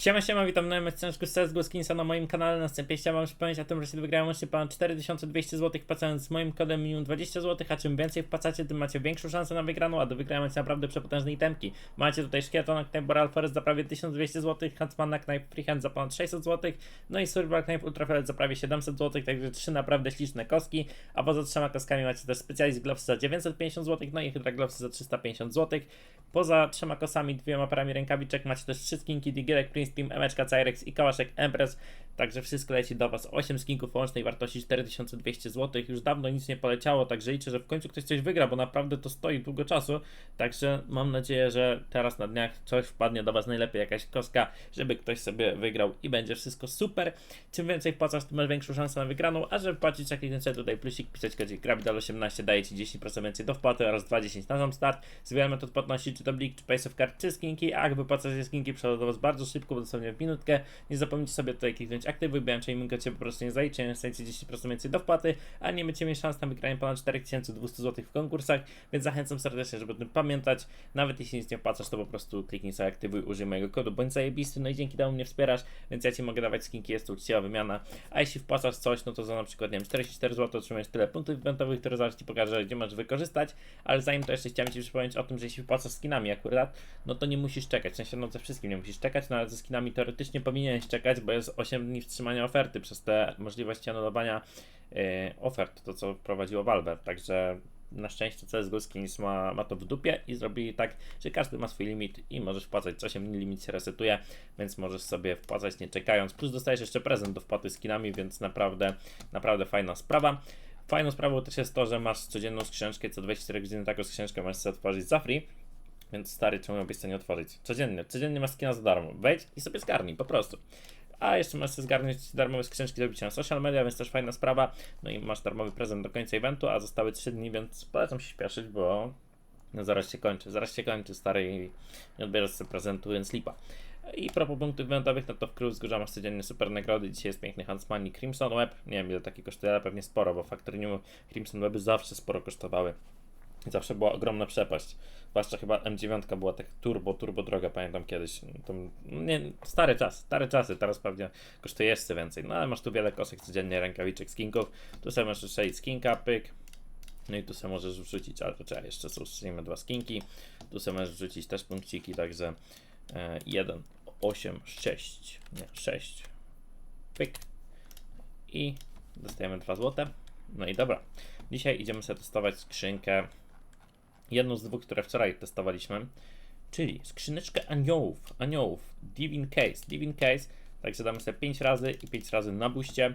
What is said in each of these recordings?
Siema, siema, witam na MSC z Goskinsa na moim kanale. Na wstępie chciałem wam przypomnieć o tym, że się wygrałem łącznie ponad 4200 zł wpłacając z moim kodem minimum 20 zł, a czym więcej wpłacacie, tym macie większą szansę na wygraną, a do wygrania macie naprawdę przepotężne itemki. Macie tutaj Szkietona Knife Boral Forest za prawie 1200 zł, Huntsmana Knife Freehand za ponad 600 zł, no i Survival Knife Ultrafiolet za prawie 700 zł, także trzy naprawdę śliczne kostki, a poza trzema kostkami macie też Specialist Gloves za 950 zł, no i Hydra Gloves za 350 zł. Poza trzema kosami, dwiema parami rękawiczek macie też skinki Prince Team, Emeczka, Cyrex i Kałaszek Empress. Także wszystko leci do Was. 8 skinków łącznej wartości 4200 zł. Już dawno nic nie poleciało, także liczę, że w końcu ktoś coś wygra, bo naprawdę to stoi długo czasu. Także mam nadzieję, że teraz na dniach coś wpadnie do Was, najlepiej jakaś kostka, żeby ktoś sobie wygrał i będzie wszystko super. Czym więcej wpłacasz, tym masz większą szansę na wygraną, a żeby płacić jak jeden tutaj plusik, pisać kodzik Grabidal18 daje Ci 10% więcej do wpłaty oraz 20 na sam start. Z wiele metod płatności, czy to Blik, czy Pace of Card, czy skinki, a jak wypłacacie skinki, przechodzą do Was bardzo szybko, bo dosłownie w minutkę. Nie zapomnijcie sobie tutaj kliknąć aktywuj, bo minutę Cię po prostu nie zaliczy, dostajecie 10% więcej do wpłaty, a nie będziecie mieć szans na wygranie ponad 4200 zł w konkursach, więc zachęcam serdecznie, żeby o tym pamiętać. Nawet jeśli nic nie wpłacasz, to po prostu kliknij sobie aktywuj, użyj mojego kodu, bądź zajebisty, no i dzięki temu mnie wspierasz, więc ja Ci mogę dawać skinki, jest to uczciwa wymiana, a jeśli wpłacasz coś, no to za na przykład, nie wiem, 44 zł otrzymujesz tyle punktów eventowych, które zaraz Ci pokażę, gdzie możesz wykorzystać, ale zanim to jeszcze chciałem Ci przypomnieć o tym, że jeśli wpłacasz skinami akurat, no to nie musisz czekać, w sensie no ze wszystkim nie musisz czekać, no ale ze skinami teoretycznie powinieneś czekać, bo jest 8 dni wstrzymania oferty przez te możliwości anulowania yy, ofert, to co wprowadziło Valve, także na szczęście CSGO Skins ma, ma to w dupie i zrobili tak, że każdy ma swój limit i możesz wpłacać co 8 dni, limit się resetuje, więc możesz sobie wpłacać nie czekając, plus dostajesz jeszcze prezent do wpłaty skinami, więc naprawdę, naprawdę fajna sprawa. Fajną sprawą też jest to, że masz codzienną skrzyneczkę, co 24 godziny taką skrzyneczkę możesz sobie otworzyć za free. Więc stary, czemu miałbyś to nie otworzyć? Codziennie, codziennie masz skina za darmo. Wejdź i sobie zgarnij, po prostu. A jeszcze możesz zgarnąć darmowe skrzyneczki do bicia na social media, więc też fajna sprawa. No i masz darmowy prezent do końca eventu, a zostały 3 dni, więc polecam się śpieszyć, bo no zaraz się kończy. Zaraz się kończy, stary, i nie odbierzesz sobie prezentu, więc lipa. I propos punktów eventowych, no to w Crew Wzgórza masz codziennie super nagrody. Dzisiaj jest piękny Huntsman i Crimson Web. Nie wiem ile taki kosztuje, ale pewnie sporo, bo Factory New Crimson Weby zawsze sporo kosztowały. Zawsze była ogromna przepaść. Zwłaszcza chyba M9 była tak turbo, turbo droga, pamiętam kiedyś. To, nie, stary czas, stare czasy, teraz pewnie kosztuje jeszcze więcej. No ale masz tu wiele kosek codziennie, rękawiczek, skinków. Tu sobie możesz strzelić skinka, pyk. No i tu sobie możesz wrzucić, ale to trzeba jeszcze strzelimy dwa skinki. Tu sobie możesz wrzucić też punkciki, także e, 1, 8, 6, nie, 6. Pyk. I dostajemy 2 złote. No i dobra. Dzisiaj idziemy sobie testować skrzynkę jedną z dwóch, które wczoraj testowaliśmy, czyli skrzyneczkę aniołów, aniołów, Divin Case, Divin Case, także damy sobie 5 razy i 5 razy na buście,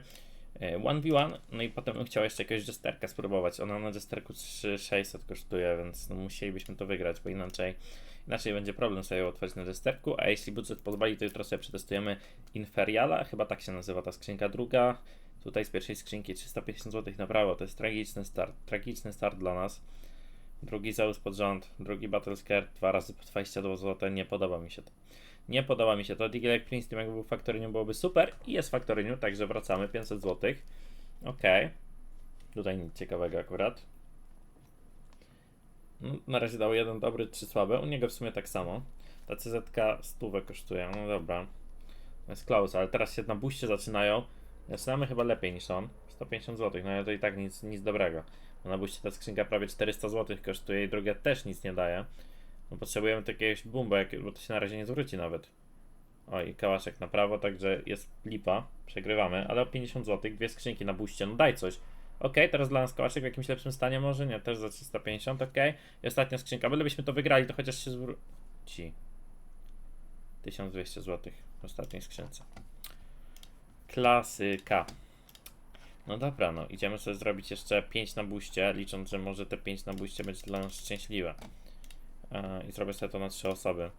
1v1, no i potem bym chciał jeszcze jakiegoś jesterka spróbować, ona na jesterku 3600 kosztuje, więc no musielibyśmy to wygrać, bo inaczej, inaczej będzie problem sobie otworzyć na jesterku, a jeśli budżet pozwoli, to jutro sobie przetestujemy Inferiala, chyba tak się nazywa ta skrzynka druga, tutaj z pierwszej skrzynki 350 zł na prawo, to jest tragiczny start, tragiczny start dla nas. Drugi Zeus pod rząd, drugi Battle Scare, dwa razy po 22 zł, nie podoba mi się to. Nie podoba mi się to. Diggle jak Prince Team jakby był Factory byłoby super i jest Factory także wracamy, 500 zł. Ok. Tutaj nic ciekawego akurat. No, na razie dał jeden dobry, trzy słabe. U niego w sumie tak samo. Ta CZ stówę kosztuje, no dobra. Jest close, ale teraz się na buście zaczynają. Zaczynamy chyba lepiej niż on. 150 zł, no ale to i tak nic, nic dobrego. No na buście ta skrzynka prawie 400 zł kosztuje i druga też nic nie daje. No potrzebujemy jakiegoś bumba, bo to się na razie nie zwróci nawet. O i kałaszek na prawo, także jest lipa, przegrywamy, ale o 50 zł, dwie skrzynki na buście, no daj coś. Ok, teraz dla nas kałaszek w jakimś lepszym stanie może, nie, też za 350, ok. I ostatnia skrzynka, bylebyśmy to wygrali, to chociaż się zwróci. 1200 zł w ostatniej skrzynce. Klasyka. No dobra, no idziemy sobie zrobić jeszcze 5 na buście, licząc, że może te 5 na buście będzie dla nas szczęśliwe. Yy, I zrobię sobie to na 3 osoby.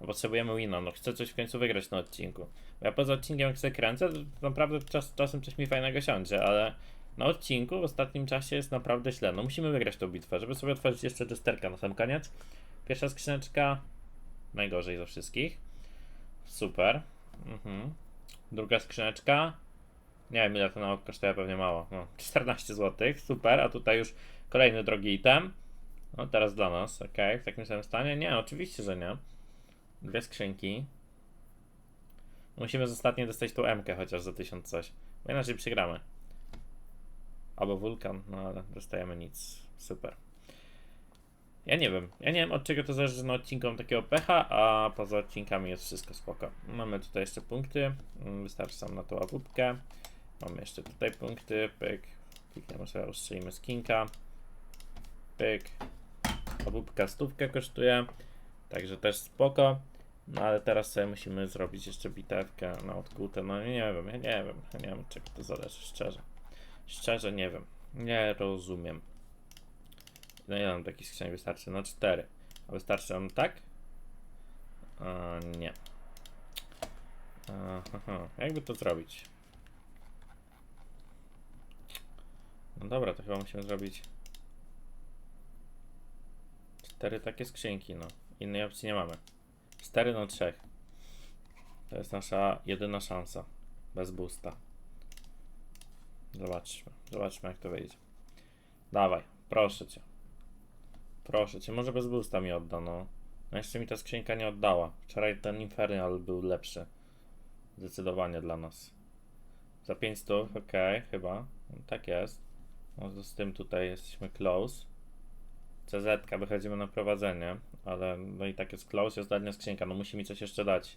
No potrzebujemy wina, no chcę coś w końcu wygrać na odcinku. Bo ja poza odcinkiem jak sobie kręcę, to naprawdę czas, czasem coś mi fajnego siądzie, ale na odcinku w ostatnim czasie jest naprawdę źle. No musimy wygrać tą bitwę, żeby sobie otworzyć jeszcze testerka na sam koniec. Pierwsza skrzyneczka, najgorzej ze wszystkich. Super. Mhm. Druga skrzyneczka, nie wiem ile to na oko kosztuje, pewnie mało. No, 14 zł, super, a tutaj już kolejny drogi item. No teraz dla nas, ok, w takim samym stanie? Nie, oczywiście, że nie. Dwie skrzynki. Musimy z ostatniej dostać tą M-kę chociaż za 1000 coś. Bo inaczej przegramy. Albo wulkan, no ale dostajemy nic. Super. Ja nie wiem. Ja nie wiem od czego to zależy, na odcinku mam takiego pecha, a poza odcinkami jest wszystko spoko. Mamy tutaj jeszcze punkty. Mm, Wystarczy sam na tą awupkę. Mamy jeszcze tutaj punkty. Pyk. Klikniemy sobie, ustrzelimy skinka. Pyk. Awupka stówkę kosztuje. Także też spoko. No ale teraz sobie musimy zrobić jeszcze bitewkę na odkute. No nie wiem, ja nie wiem. Ja nie wiem czego to zależy, szczerze. Szczerze nie wiem. Nie rozumiem. No ile nam takich skrzynek wystarczy? No cztery. A wystarczy nam tak? A, nie. Aha, jakby to zrobić? No dobra, to chyba musimy zrobić cztery takie skrzynki, no. Innej opcji nie mamy. 4 na 3. To jest nasza jedyna szansa. Bez boosta. Zobaczmy. Zobaczmy jak to wyjdzie. Dawaj, proszę cię. Proszę cię, może bez boosta mi odda, no. No jeszcze mi ta skrzynka nie oddała. Wczoraj ten Infernal był lepszy. Zdecydowanie dla nas. Za 500, ok, chyba. No, tak jest. No z tym tutaj jesteśmy close. CZ wychodzimy na prowadzenie, ale no i tak jest close, jest ostatnia skrzynka, no musi mi coś jeszcze dać.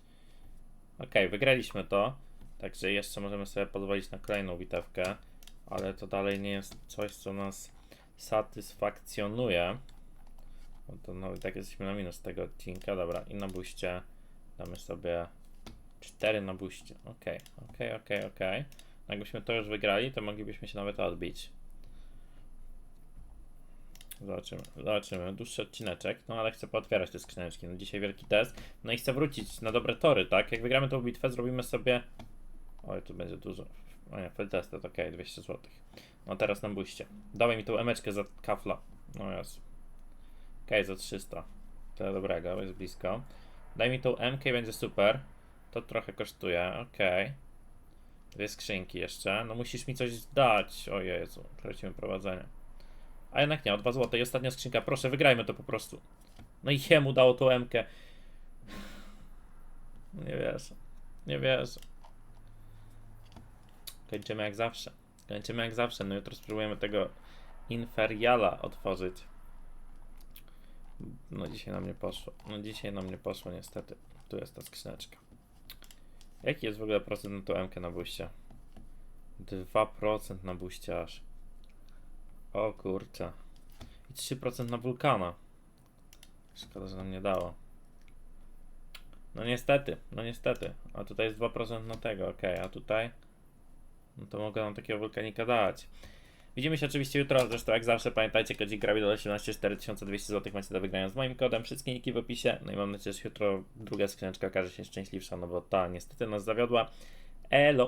Ok, wygraliśmy to, także jeszcze możemy sobie pozwolić na kolejną bitewkę, ale to dalej nie jest coś, co nas satysfakcjonuje. No to no i tak jesteśmy na minus tego odcinka, dobra, i na buście damy sobie 4 na buście, ok, ok, ok, ok. Jakbyśmy to już wygrali, to moglibyśmy się nawet odbić. Zobaczymy, zobaczymy. Dłuższy odcineczek, no ale chcę pootwierać te skrzyneczki. No dzisiaj wielki test. No i chcę wrócić na dobre tory, tak? Jak wygramy tą bitwę, zrobimy sobie. Oj, tu będzie dużo. O nie, test, okej, 200 zł. No teraz na buście. Dawaj mi tą emeczkę za kafla. No jest. Okej, za 300. To dobrego, jest blisko. Daj mi tą MK, będzie super. To trochę kosztuje, okej. Dwie skrzynki jeszcze. No musisz mi coś dać. O Jezu, tracimy prowadzenie. A jednak nie, o 2 zł. I ostatnia skrzynka. Proszę, wygrajmy to po prostu. No i jemu dało tą emkę. Nie wierzę. Nie wierzę. Kończymy jak zawsze. Kończymy jak zawsze. No jutro spróbujemy tego Inferiala otworzyć. No dzisiaj nam nie poszło. No dzisiaj nam nie poszło niestety. Tu jest ta skrzyneczka. Jaki jest w ogóle procent na tą emkę na buście? 2% na buście aż. O kurczę. I 3% na wulkana. Szkoda, że nam nie dało. No niestety, no niestety. A tutaj jest 2% na tego, ok, a tutaj. No to mogę nam takiego wulkanika dać. Widzimy się oczywiście jutro, zresztą jak zawsze pamiętajcie, kodzik Gravidol 18 4200 zł macie do wygrania z moim kodem, wszystkie niki w opisie, no i mam nadzieję, że jutro druga skrzyneczka okaże się szczęśliwsza, no bo ta niestety nas zawiodła. Elo!